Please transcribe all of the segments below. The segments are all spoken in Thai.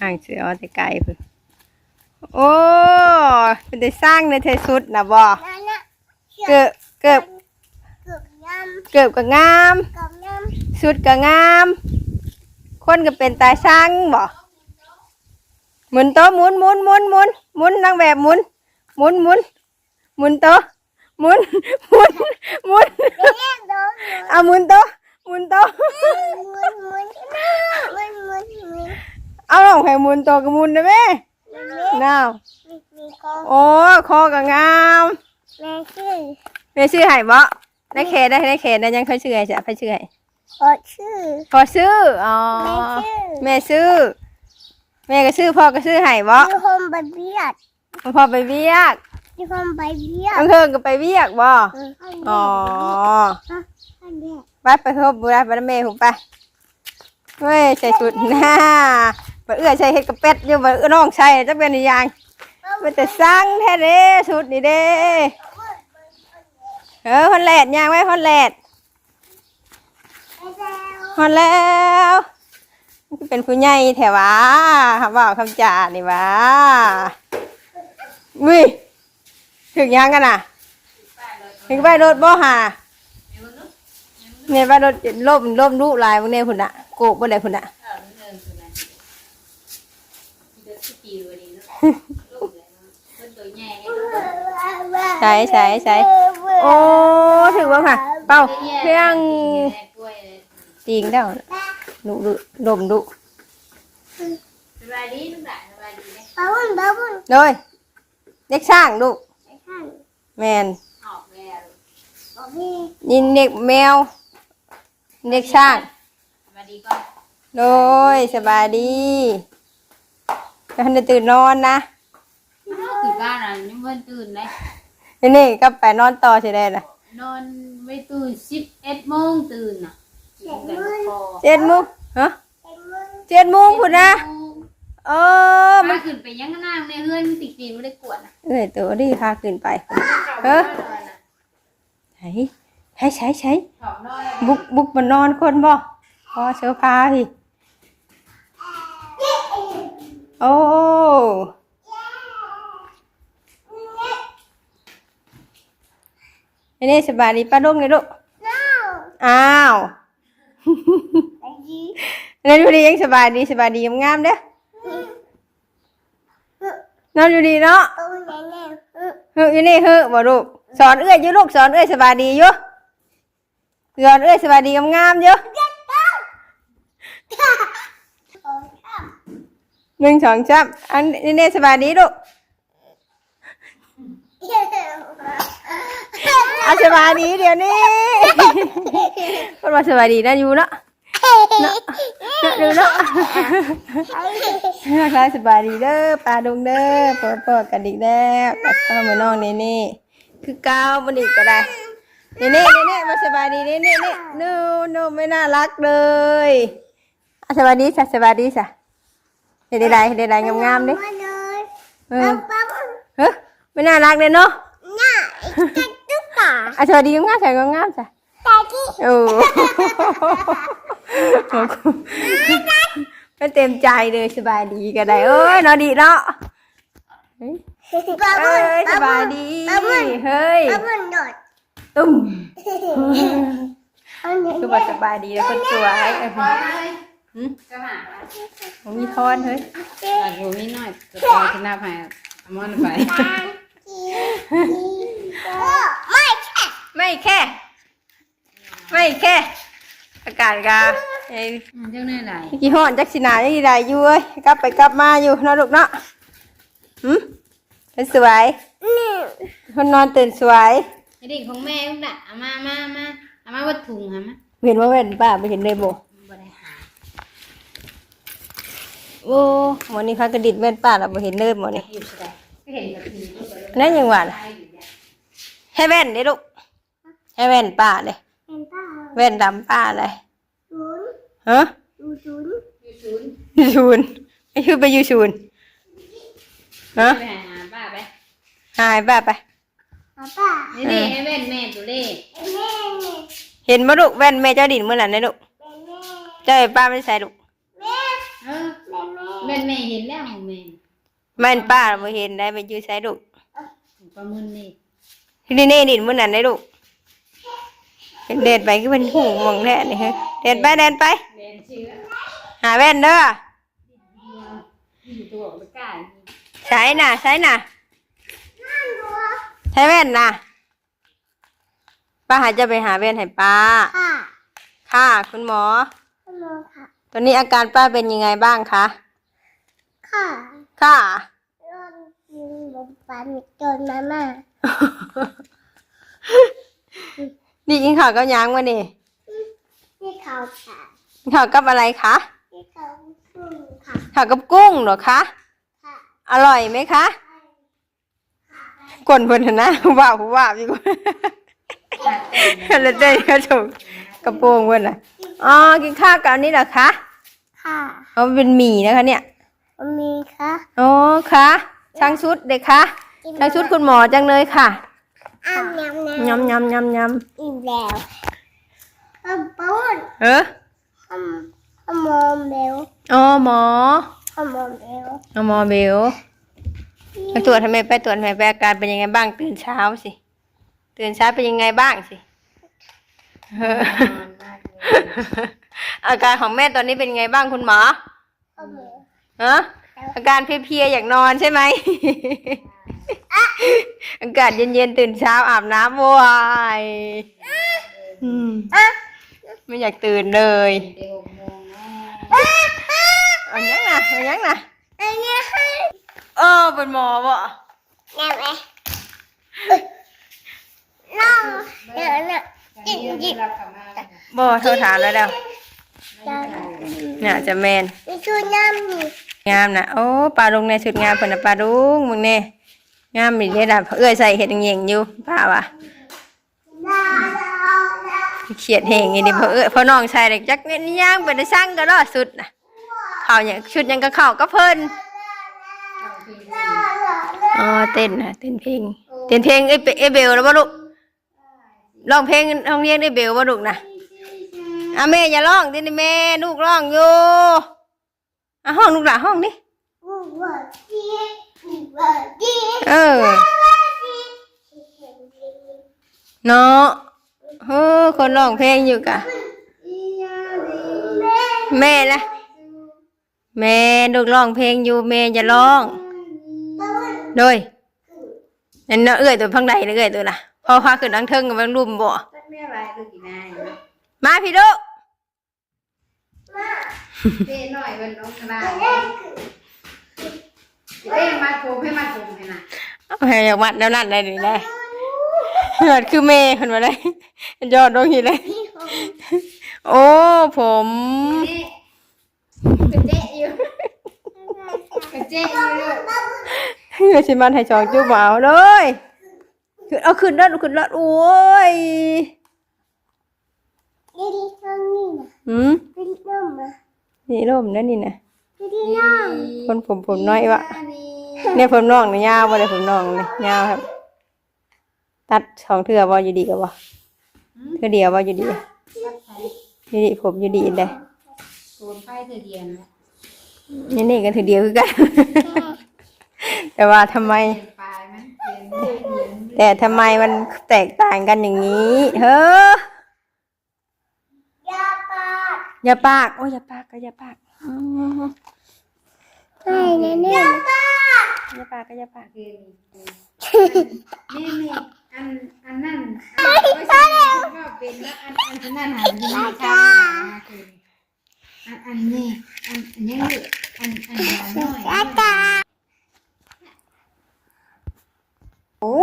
ห่างเสือเอาแต่ไกลเพิ่นโอ้เป็นได้สร้างในเทสุดนะบ่นั่นน่ะเกือบเกือบเกือบยเกือบก็งามำเกือบยสุดก็งาม คนก็เป็นตาช่างบ่หมุนโต๊ะหมุนหมุนหมุนหมุนหมุนนางแบบหมุนหมุนหมุนหมุนโต๊ะหมุนหมุนหมุนำเรียกโดนเอาหมุนโต๊ะหมุนโต๊ะหมุนหมุนหมุนหมุนหมุนหมุน เอาลองให้หมุนโต๊ะก็หมุนได้ไหมน้าวมีมีคอโอ้คอก็งามแม่ชื่อแม่ชื่อไห้บ่ได้เขตได้ได้เขตได้ยังเคยชื่อไห้จ้ะเคยชื่อไห้ขอชื่อพอซื้ออ๋อแม่ชื่อแม่ซื้อ แม่ก็ซื้อพ่อก็ซื้อไห้บ่ยูโฮมไปเบียดพ่อไปเวียกยูโฮมไปเบียดอังเคิงก็ไปเวียกบ่อ๋ออันเนี้ยไปไปพบบุรีไปนำแม่ผมไปเว้ยใส่สุดหน้า บ่เอื้อใส่เฮ็ดกระเป็ดอยู่บ่เอื้อน้องใส่จักเป็นอีหยังมันจะสร้างแท้เด้สุดนี่เด้เออฮอนแลดย่างไว้ฮอนแลดฮอนแล้วเป็นผู้ใหญ่แถวะคำว่าคำจานี่วะวิถึงยังกันน่ะถึงไปรถบ่หาเนี่ยไปรถล่มล่มลูกลายพวกนี้พุ่นน่ะโกกบ่ได้พุ่นน่ะ ใช่ใช่ใช่โอ้ถึงว่าค่ะ เป้าเครื่องจริงแล้วดุดุลมดุสบายดีลูกหลานสบายดีไหมบ้าบุญบ้าบุญโดยเด็กช่างดุไอ้ข้างแมนออกแล้วบอกพี่ยินเด็กแมว เด็กช่างสบายดีก่อน โดยสบายดี ท่านได้ตื่นนอนนะตื่นบ้านอะยังไม่ตื่นเลยนี่นี่ก็ไปนอนต่อใช่ได้นะนอนไม่ตื่นสิบเอ็ดโมงตื่นอะตื่นแต่พอเจ็ดโมงฮะเป็นมือเจ็ดโมงพุ่นนะเออมัมานขึ้นไปยังนั่งในเฮือนมันติดตีนไม่ได้กวดอะเอ้ยตัวดีพาขึ้นไปเออใช้ใช้ใช้ใช้ ถอดนอนบุกบุกมานอนคนบ่พอเสื้อผ้าพี่ โอ้ไอ้นี่สบายดีป้าดุ้งเลยลูกน้าวอ้าวไอ้ยีนอนอยู่ดียังสบายดีสบายดีงามๆเด้อนอนอยู่ดีเนาะโอ้ยแน่แน่เออเฮ้ยอยู่นี่เฮ้ยบ่ลูกสอนเอื้อยอยู่ลูกสอนเอื้อยสบายดีอยู่สอนเอื้อยสบายดีงามๆอยู่โอ้ยข้าว หนึ่งสองสามอันนี้เน่สบายดีลูกเอาสบายดีเดี๋ยวนี้คนว่าสบายดีนะอยู่เนาะเนาะเนาะดูเนาะนะคะสบายดีเด้อปลาดงเด้อเปิดเปิดกันอีกแล้วปัดเข้ามาน้องนี่นี่คือก้าวมันอีกก็ได้นี่นี่นี่นี่มาสบายดีนี่นี่นี่นูนูไม่น่ารักเลยอะสบายดีจ้ะสบายดีจ้ะ เด็ดได้เด็ดได้งามๆดิมาเลยเอบ้าอบ้าบุญเฮ้ยไม่น่ารักเลยเนาะน่าไอ้เจ๊ตุ๊กตาอะสวัสดีงามๆใส่งามๆจ้ะตากี้โอ้ไม่เต็มใจเลยสบายดีก็ได้เอ้ยนอนดีเนาะเฮ้ยบ้าเอ้บุญยสบายดีบ้าบุญเฮ้ยบ้าบุญโดดตุ้มอันนี้คือว่าสบายดีแล้วคนสวยเอ้ ยพอเลยจะหาผมมีทอนเฮ้ยหลังหูนี่หน่อยจะพอขึ้นหน้าไปเอามอนไปไม่แค่ไม่แค่ ไม่แค่ อากาศกาเอ้ยเจ้าแน่ไหนกี่ห้อนจักสินาจักสิได้อยู่เอ้ยกลับไปกลับมาอยู่เนาะลูกเนาะหืมเป็นสวยนี่คนนอนตื่นสวยเด็กของแม่ลูกหลานเอามามามาเอามาวัดถุงฮะมะเห็นว่าเป็นป้าไปเห็นเลยโบ บ่ได้หา โอ้หมอนี่พักกระดิดแม่นป้าเราไปเห็นเลยหมอนี่อยู่ใช่ไหมก็เห็นกับทีนั่นยังหวานให้แว่นเด้ลูกให้แว่นป้าเลยเห็นป่าแว่นดำป้าเลยศูนย์ฮะดูศูนย์อยู่ศูนย์ยูชูนไม่คือไปยูชูนฮะไปหาป้าไปหายป้าไปป้าป้านี่นี่ให้แว่นแม่ตัวเล่แม่แม่เห็นมาลูกแว่นแม่เจ้าดินเมื่อไหร่นะลูกแม่ เจ้าไอ้ป้าไม่ใส่ลูก แม่เออแม่แม่แม่นแม่เห็นแล้วแม่แม่นป้าบ่เห็นได้ไปอยู่ไสลูกประมืนนี่ที่นี่นี่ดินมื้อนั้นได้ลูกเป็นเด็ดไปคือเป็นหูมองแท้นี่ฮะเด็ดไปเด็ดไปแม่นชื่อหาแว่นเด้ออยู่ตัวก็ไม่กล้าใช้น่ะใช้น่ะใช้แว่นน่ะป้าหาจะไปหาแว่นให้ป้า ค่ะ ค่ะ คุณหมอขโมยค่ะ ตอนนี้อาการป้าเป็นยังไงบ้างคะ ค่ะค่ะรอนยิงบนปันจนมาม่านี่กินข้าวกับยังวะนี่ที่เขาค่ะกินข้าวกับอะไรคะที่เขาสู้ค่ะข้าวกับกุ้งเหรอคะค่ะอร่อยไหมคะกวนเพิ่นนะว่าผู้ว่าพี่กว่าแล้วเต้นกระจกกระโปรงเพิ่นน่ะอ๋อกินข้าวกับอันนี้เหรอคะค่ะเอาเป็นหมี่นะคะเนี่ย มีค่ะอ๋อคะช่างชุดเด็กคะช่างชุดคุณหมอจังเลยค่ะอ้ามยำยำยำยำยอิ่มแล้วขมอนำเออขมขมอมเบลอ๋อหมอขมอมเบลอ๋อหมอเบลไปตรวจทำไมไปตรวจทำไมไปอาการเป็นยังไงบ้างตื่นเช้าสิตื่นเช้าเป็นยังไงบ้างสิเอออาการของแม่ตอนนี้เป็นยังไงบ้างคุณหมอขมอ ฮะอาการเพลียๆอยากนอนใช่ไหม อากาศเย็นๆตื่นเช้าอาบน้ำวายอืมอะไม่อยากตื่นเลยเดี๋ยวโมงนะเอายังนะเอายังนะอันนี้ให้เออเป็นหมอบ่แง่ไหมเอ้ยน้องเดี๋ยวนะหยิบหยิบรับกลับมาบ่โทรถามแล้วเด้อจะน่าจะแมนมีชุดน้ำนี่ งามนะโอ้ปลาลุงในชุดงามเพิ่นน่ะปลาลุงมึงแน่งามอีเด้อล่ะเอื้อยใส่เฮ็ดเหยงอยู่ป้าว่ะเขียดเหงอีนี่เพอเอื้อยเพอน้องชายเด็กจักเงินย่างเป็นได้สั่งก็รอดสุดน่ะเข้าหยังชุดหยังก็เข้าก็เพิ่นอ๋อเต้นนะเต้นเพลงเต้นเพลงเอ้ยเอ้ยเบลแล้วบ่ลูกร้องเพลงโรงเรียนได้เบลบ่ลูกนะอะแม่อย่าร้องดิแม่ลูกร้องอยู่ อะห้องลูกหล่ะห้องนี่วูวาดีวูวาดีเออวูวาดีเนาะเออคนร้องเพลงอยู่กะแม่แม่ละแม่ลูกร้องเพลงอยู่แม่อย่าร้องต้นโดยนั่นเนาะเอื้อยตัวพังใดเอื้อยตัวล่ะพอพาขึ้นดังเทิงกับแบงรุมบ่ตักแม่ไว้ลูกกี่นายมาพี่ลูก เด้หน่อยเป็นน้องกระดาษแม่เด้มาโคมให้มาโคมให้น่ะเอาให้อยากมัดแล้วนั่นได้นี่ได้มัดคือแม่เพิ่นมาได้ยอดลงหินเลยพี่ของโอ้ผมนี่กระเจ๊อยู่กระเจ๊อยู่ลูกเฮ้ยสิมันให้จองจุ๊บบ่เอาเลยขึ้นเอาขึ้นแล้วขึ้นแล้วโอ้ยนี่ดีตรงนี้นะหืมพี่น้องมา นี่ร่มนั่นนี่นะพี่น้องคนผมผมน้อยวะนี่เนี่ยผมน้องนี่ยาวบ่ได้ผมน้องนี่ยาวครับ ตัดสองเทื่อบ่อยู่ดีกับบ่เทื่อเดียวบ่อยู่ดีอยู่ดีผมอยู่ดีเด้โกนไฟเธอเดียนนะนี่นี่ก็เทื่อเดียวคือกันแต่ว่าทำไมเปลี่ยนปลายมันเปลี่ยนเปลี่ยนแต่ทำไมมันแตกต่างกันอย่างนี้ เฮ้อยาปา อย่าปาก โอ้ยอย่าปากก็อย่าปากอืมให้แน่แน่อย่าปากก็อย่าปากเปลี่ยนนี่นี่อันอันนั่นอันไม่ใช่ก็เป็นแล้วอันอันนั่นหาที่นี่ค่ะอันอันนี้อันอันนี้อันอันน้อยอาตาโอ้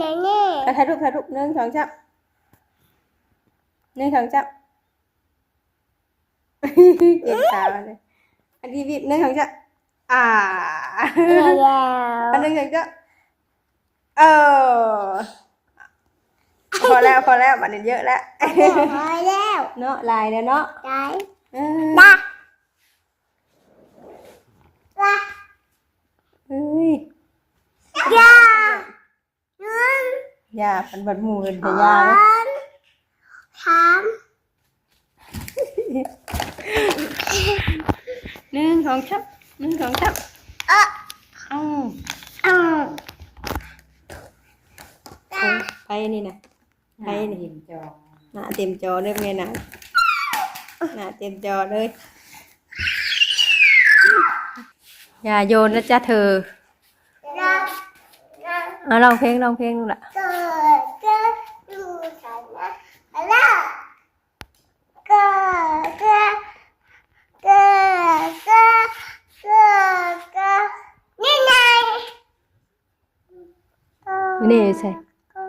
แน่แน่ถ่ายรูปถ่ายรูปหนึ่งสองจับหนึ่งสองจับ เก่งตาเลยอันที่บีบหนึ่งสองจับอ่าแล้วอันหนึ่งสองจับเออพอแล้วพอแล้วบัตรเยอะแล้วพอแล้วเนาะลายแล้วเนาะได้เออได้ได้เฮ้ยยาหนึ่งยาปันบัดหมูเป็นสแต่องยาเลย สาม หนึ่งส องชับหนึ่งสองสามเอออ้าวอืมไปนี่นะไปนี่เห็นจอหน้าเต็มจอเลยไงนะหน้าเต็มจอเลยอย่าโยนนะจ๊ะเธอนะนะเอาลองเพลงลองเพลงดูละ เกิดเกิดดูฉันนะอะไรเกิดเกิดเกิดเกิดเกิดเกิดนี่ไง นี่ใส่ก็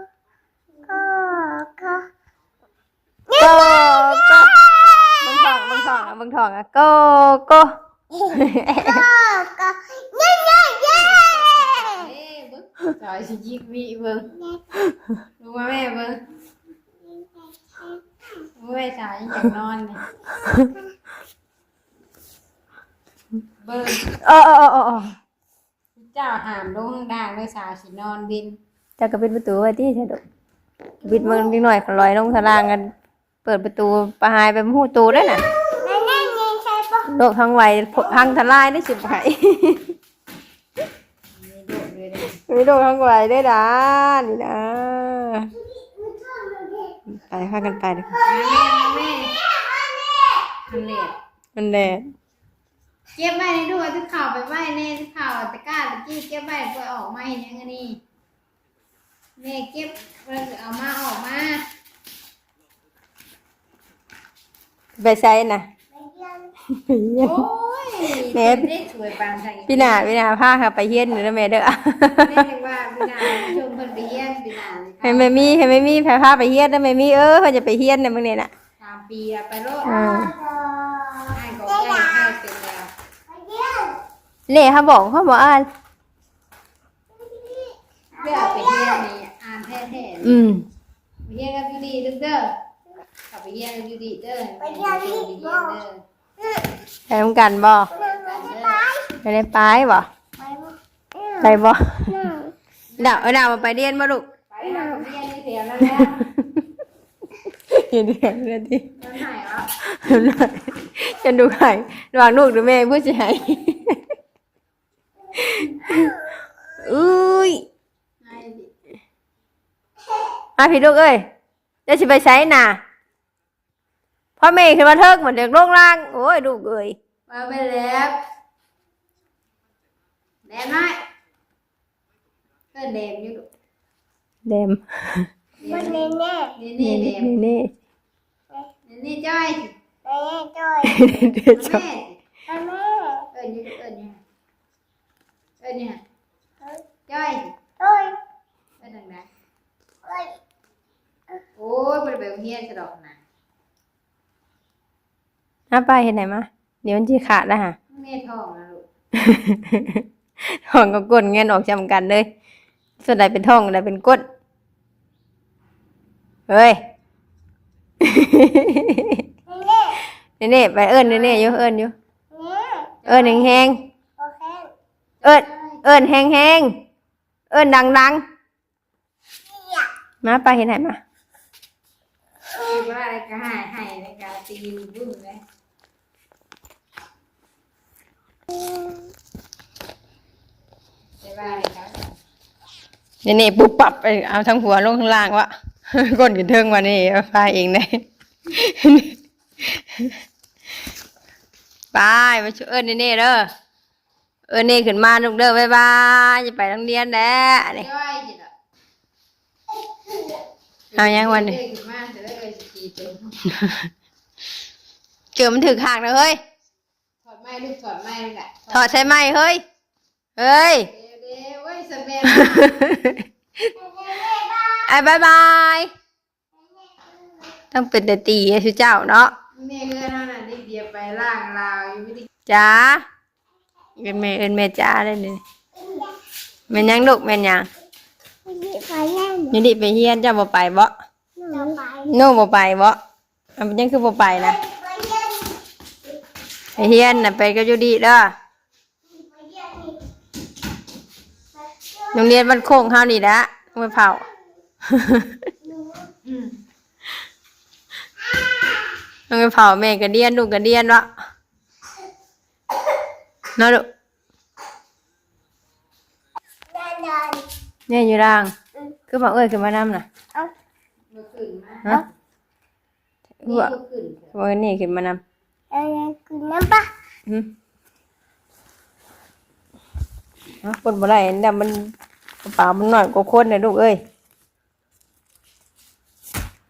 ก็ก็ก็ก็บังทองบังทองอะบังทองอะก็ก็ก็ก็นี่ไงเย้เอ้เบิ้งจอยสิยิกวีเบิ้งรู้ว่าแม่เบิ้งรู้ว่าสายยังอยากนอนเนี่ยเบิ้งเออเออเออเออเออเจ้าหามลงข้างด่างเลยสาวสินอนบิน จะกระปิดประตูไว้ที่ใช่ดุปิดมันนิดหน่อยขลอยลงทลางกัน เปิดประตูประหายไปหูตูได้น่ะแม่งใช่ปะโลกทั้งไวพังทลายได้สิบไผมีโดดเลยนะไม่โลกทั้งไวได้ด่านี่นะไปพากันไปเลยมาแม่มาแม่ทำเล็ดมันแดดเก็บไว้ในด้วยที่ข่าวไปไว้ในข่าวตะกร้าตะกี้เก็บไว้เพื่อออกมาเห็นยังไงนี่ แม่เก็บเพื่อเอามาออกมาไปใช้น่ะไปเยี่ยมไปเฮียน โอ้ยแม่เด็กสวยปานใส่พี่หนาพี่หนาพาค่ะไปเฮียนหนูนะแม่เด้อแม่เรียกว่าพี่นาชมเพิ่นไปเยี่ยมพี่นาให้แม่มีให้แม่มีพาพาไปเฮียนนะแม่มีเออเขาจะไปเฮียนในมึงเนี่ยน่ะสามปีแล้วไปโลดอ่าให้ก็ได้ให้เป็นแล้วไปเยี่ยมเล่เขาบอกเขาบอกอ่านเพื่อเอาไปเยี่ยมนี่อ่านแท้ๆอืมไปเยี่ยมกับยูดีเด้อเด้อกลับไปเยี่ยมกับยูดีเด้อไปเยี่ยมยูดีเด้อไปทำกันบ่นั่งไม่ไปไปได้ไปบ่ไปบ่ไปบ่นั่งดาวเอาดาวมาไปเรียนมาลูกไปหาเยี่ยมนี่เสียแล้วแล้วเห็นเห็นเลยทีมันหายวะฉันดูไข่ระหว่างลูกหรือแม่ผู้ชายอุ้ย ให้ดิ มาพี่ลูกเอ้ยจะสิไปใช้น่ะพ่อแม่ขึ้นมาเทิกเหมือนเด็กโลกล่าง โอ้ยลูกเอ้ยมาไปแล้วแดมหน่อยเพื่อนแดมอยู่ลูกเดมมันแน่แน่นี่นี่แดมนี่นี่นี่นี่จ้อยแม่จ้อยเดี๋ยวจบแม่ไปแม่เอิญอยู่เอิญอยู่เอิญอยู่จ้อยโอ้ยเอิญดังโอ้ยๆ โอ้ยบริเวณเฮียจะดอกนะน้าไปเห็นไหนมาเดี๋ยวมันจะขาดแล้วฮะ แม่ท้องนะลูกท้องกับก้นเงินออกจำกันเลย ส่วนใดเป็นท้องใดเป็นก้นเฮ้ยแม่เน่ๆไปเอิ้นเน่ๆอยู่เอิ้นอยู่แม่เอิ้นแฮงโอเคๆเอิ้นเอิ้นแฮงๆเอิ้นดังๆมาไปเห็นไหนมา คิดว่าอะไรก็หายหายในการตีบุ้นเลยแต่ว่าอะไรครับเน่ๆปุ๊บปับไปเอาทั้งหัวลงข้างล่างวะก้นขึ้นเทิงมานี่เอาไปเองได้ไปไปช่วยเอิ้นเน่ๆเด้อเอิ้นเน่ขึ้นมาลูกเด้อบ๊ายบายจะไปโรงเรียนแล้วนี่ย่อยจิตอะเอายังวันนี้ เด็กมากจะได้เลยสกีเต็มเกือบมันถึงห่างแล้วเฮ้ย ถอดไม้ลูกถอดไม้เลยแหละถอดใช่ไหมเฮ้ย เฮ้ย เดี๋ยวเดี๋ยวเว้ยสเปนไอ้บายบาย ต้องเป็นแต่ตีไอ้ชื่อเจ้าเนาะแม่เพื่อนนั่นน่ะนี่เดียวไปล่างลาวยังไม่ได้จ้าเป็นแม่เอินแม่จ้าเลยนี่แม่นยังลูกแม่นยังไปเยี่ยมไปเยี่ยมนี่ดิไปเฮียนเจ้าบ่ไปบ่ จะไโน่บัไปบ่อันเป็นยังคือบ่ไปนะไอเฮียนน่ะไปก็บยูดีเด้อยนี่โรงเรียนมันโค้งเฮานี่ละห้วยเผา อืมน้องไปเผาแม่กระเดียนลูกกระเดียนวะเนาะลูกเนี่ยอยู่ร่าง คือบอกเอ้ยขึ้นมาน้ำน่ะเอา มื่อคืนมาฮะนี่ว่าเมื่อคืนบอกนี่ขึ้นมานำเอากินน้ำปะอืมเอาคนบ่ได้แต่มันกระเป๋ามันหน่อยกว่าคนนะลูกเอ้ย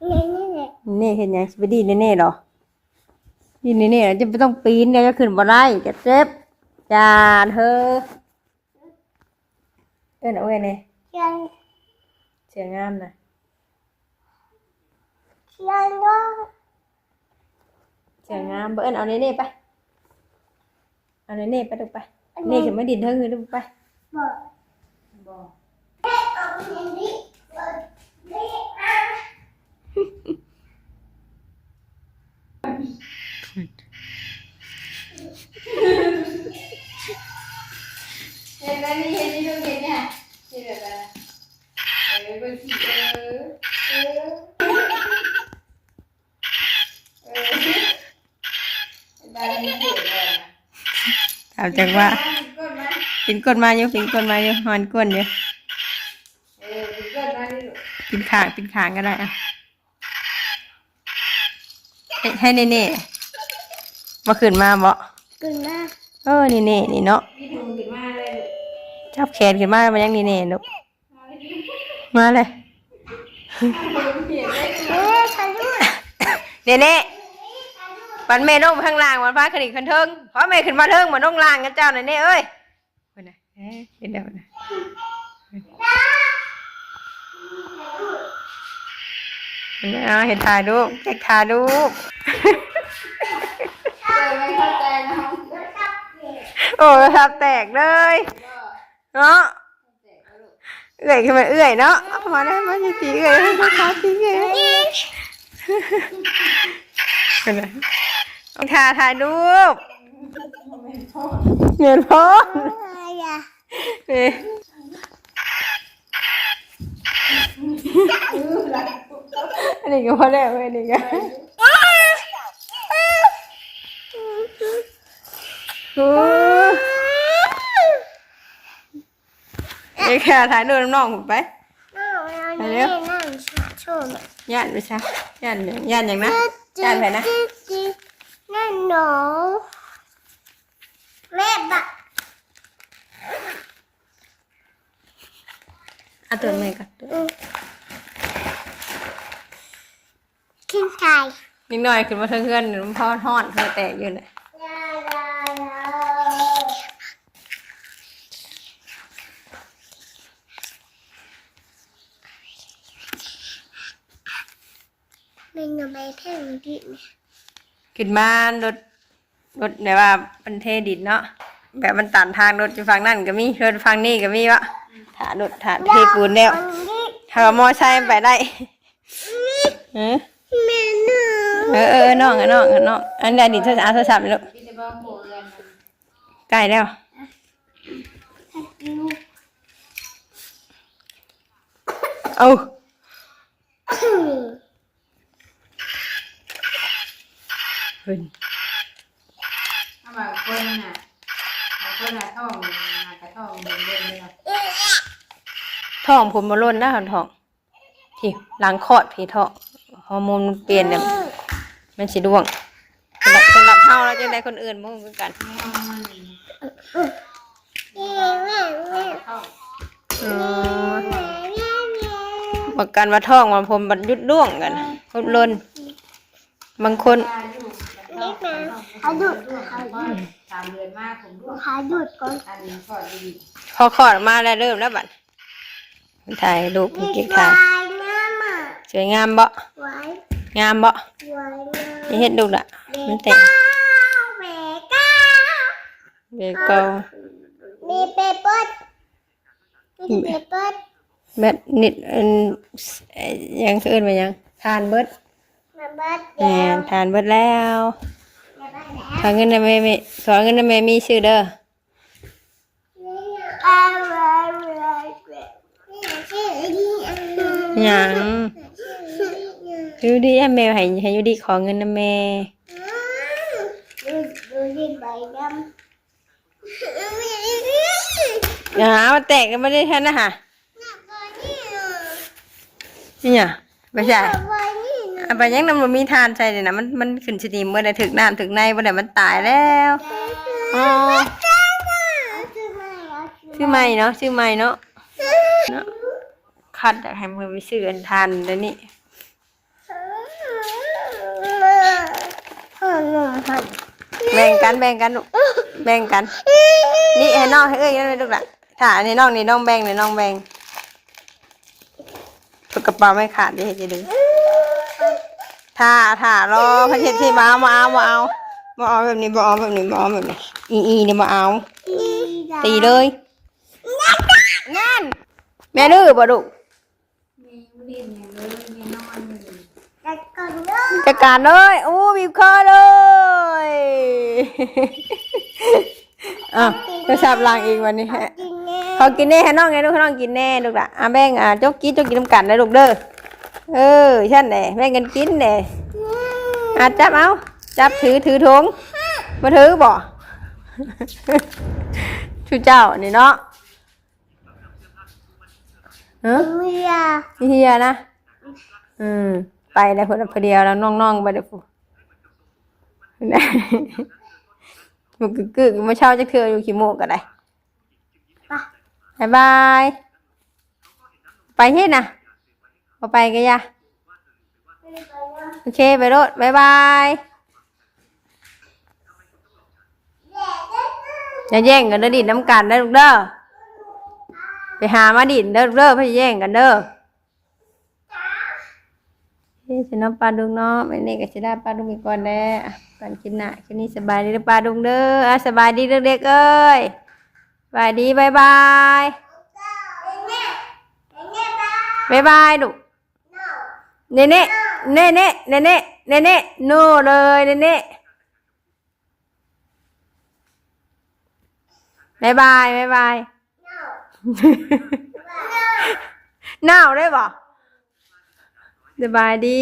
นี่นี่นี่นี่เห็นยังสิไปดีแน่ๆหรอดีแน่ๆเหรอจะไม่ต้องปีนเดี๋ยวจะขึ้นบ่ได้จะเจ็บอย่าเธอเอ้ยนะเอ้ยเนี่ยยังเสียงงามนะ ยังก็เสียงงามเบิ้ลเอาเน่ๆไป เอาเน่ๆไปดูไปเน่ขึ้นมาดินเธอคือดูไปบอกบอกเอาอย่านี้เอานี่อะเห็นแล้วนี่เห็นนี่ดูเห็นเนี่ยเห็นแบบนั้นเออเบอร์สี่อเออได้ไม่เห็นเลยนะ ถามจังว่าก้นมากินก้นมาอยู่กินก้นมาอยู่หอนก้นอยู่เออก้นมาดิลูกกินขางกินขางก็ได้อะให้ให้เน่ๆมาขึ้นมาบ่กินนะเออนี่เน่นี่เนาะนี่ดูขึ้นมาเลยลูกจับแขนขึ้นมามันยังนี่เน่ลูกมาเลยเอ๊ะฉันรู้เน่ เน่ปันเมย์ลงข้างล่างมันพาขึ้นอีกขึ้นเทิงเพราะเมย์ขึ้นมาเทิงมันลงล่างกันเจ้าหน่อยเน่เอ้ยเพิ่นน่ะเอ๊ะเดี๋ยวเดี๋ยวนะเอาเห็นถ่ายรูปเช็คถ่ายรูปเออไม่เข้าใจนะโอ้ยทับแตกเลยเนาะเอื่อยขึ้นมาเอื่อยเนาะเอามาได้มาสิตีเอื่อยให้เขาขาตีเอื่อยเป็ นไงเอาถ่ายถ่ายรูปเงินพ่ออะไรอะนี่อันนี้ก็พอแล้วอันนี้ก็โอ้ยแค่ถ่ายรูปน้องผมไปนั่งเอาอย่างนี้นั่งโชว์หน่อยย่านไปซะย่านหยังย่านอย่างนะ ย่านไปนะนั่นหนูแม่บะเอาตัวแม่ก่อนกินไก่นิดหน่อยขึ้นมาเพื่อนๆมันพ่อทอดเธอแตกอยู่เลยยายายาเป็นยังไงแท่ง ดินขึ้นมารถรถแบบว่าเป็นเทดินเนาะแบบมันตันทางรถอยู่ฝั่งนั่นก็มีรถฝั่งนี้ก็มีวะถารถถาเทปูนแล้วอันนี้ถ้าว่ามอไซค์ไปได้เออแม่หนูเออเออน้องอะน้องอะน้องอันใดดิโทรศัพท์โทรศัพท์ลูกพี่จะบอกโหเงินใกล้แล้วดูเอา ขึ้นถ้าบางคนน่ะบางคนน่ะท่องน่ะกระท่องเดินเดินเลยเนาะท้องผมมาล้นนะท้องพี่หลังคลอดพี่ท้องฮอร์โมนมันเปลี่ยนเนี่ยมันสิดวงสำหรับสำหรับเฮาแล้วจังไดคนอื่นบ่คือกันไม่เอามันแม่แม่แม่ท่องอ๋อแม่แม่แม่ประกันว่าท้องว่าผมบัดยุดร่วงกันครบล้นบางคนตาอยู่ นี่แม่เขาดูดเขาก็สามเดือนมากผมด้วยเขาดูดก่อนอันนี้ก็ดีพอคลอดออกมาแล้วเริ่มแล้วบัดถ่ายรูปให้นี่กิ๊กไว้ถ่ายน้ำอะสวยงามบ่ไว้งามบ่ไว้อย่าเฮ็ดดูล่ะมันแตกน้ำแม่ก้าเดี๋ยวก็มีเปเปอร์มีเปเปอร์เบ็ดนิดอันเอ่อยังคืออื่นมายังทานเบิด มาเบิร์ดแหมทานเบิดแล้วมาเบิร์ดขอเงินนะแม่มีขอเงินนะแม่มีชื่อเด้อเอาไว้ไว้ไว้นี่ชื่อนี่อันนี้หยังอยู่ดีอะแม่ให้ให้อยู่ดีขอเงินนะแม่ดูดูดิใบดำอย่าหาว่าแตกกันไม่ได้แท้นะฮะน่าก็จริงอะไม่ใช่ นนี้นะอะไปยังน้ำมันมีทานใช่เลยนะมันมันขึ้นสนิมเมื่อใดถึกน้ำถึกในเมื่อใดมันตายแล้วอ๋อชื่อไม่เอาชื่อใหม่เนาะชื่อใหม่เนาะเนาะคัดอยากให้มือไปซื้ออันทันเดี๋ยวนี้พ่อหนุ่มหันแบ่งกันแบ่งกันลูกแบ่งกัน นี่ให้น้องให้เอ้ยนั่นเลยลูกละถ้าอันนี้น้องนี่น้องแบ่งนี่น้องแบ่งถูกกระเป๋าไม่ขาดดิเฮ็ดจะดึง ถ้าถ้ารอพระเทศที่มาเอามาเอามาเอามาเอาแบบนี้มาเอาแบบนี้มาเอาแบบนี้อีอีนี่มาเอา ตีเลยนั่นแม่ดื้อบ่ดุแม่เล่นเนี่ยเลยแม่นอนเลยจัดก่อนเด้อจัดการเลยโอ้บีบคอเลยอะจะสับลังอีกวันนี้ฮะกินแน่พอกินแน่ให้น้องไงลูกให้น้องกินแน่ลูกละอะแบ่งอะจกกินจกกินน้ำกันนะลูกเด้อ เออฉันแหน่แบ่งกันกินแหน่อะจับเอาจับถือถือถุงมาถือบ่ชูเจ้านี่เนาะเออเมียเฮียนะอืมไปได้คนละเพอเดียวแล้วน้องๆไปได้ปุ๊นะมันกึกกึกๆมาเช่าจะเคืออยู่ขี้โมกก็ได้บายบาย ไปที่น่ะ พอไปกันยะโอเค ไปรถบายบายอย่าแย่งกันเด้อดินน้ำกันได้อลูกเด้อ ไปหามาดินเด้อลูกเด้อเพื่อแย่งกันเด้อเฮ้ยฉันน้องปลาดุงเนาะไม่นี่ก็จะได้ปลาดุงอีกก่อนแน่ก่อนกินน่ะคืนนี้สบายดีเด้อปลาดุงเด้ออะสบายดีเด็กๆเอ้ยสบายดีบายบายบายบายลูก เนเน่เนเน่เนเน่เนเน่โน่เลยเนเน่บายบายบายบายน่าวได้บ่สบายดี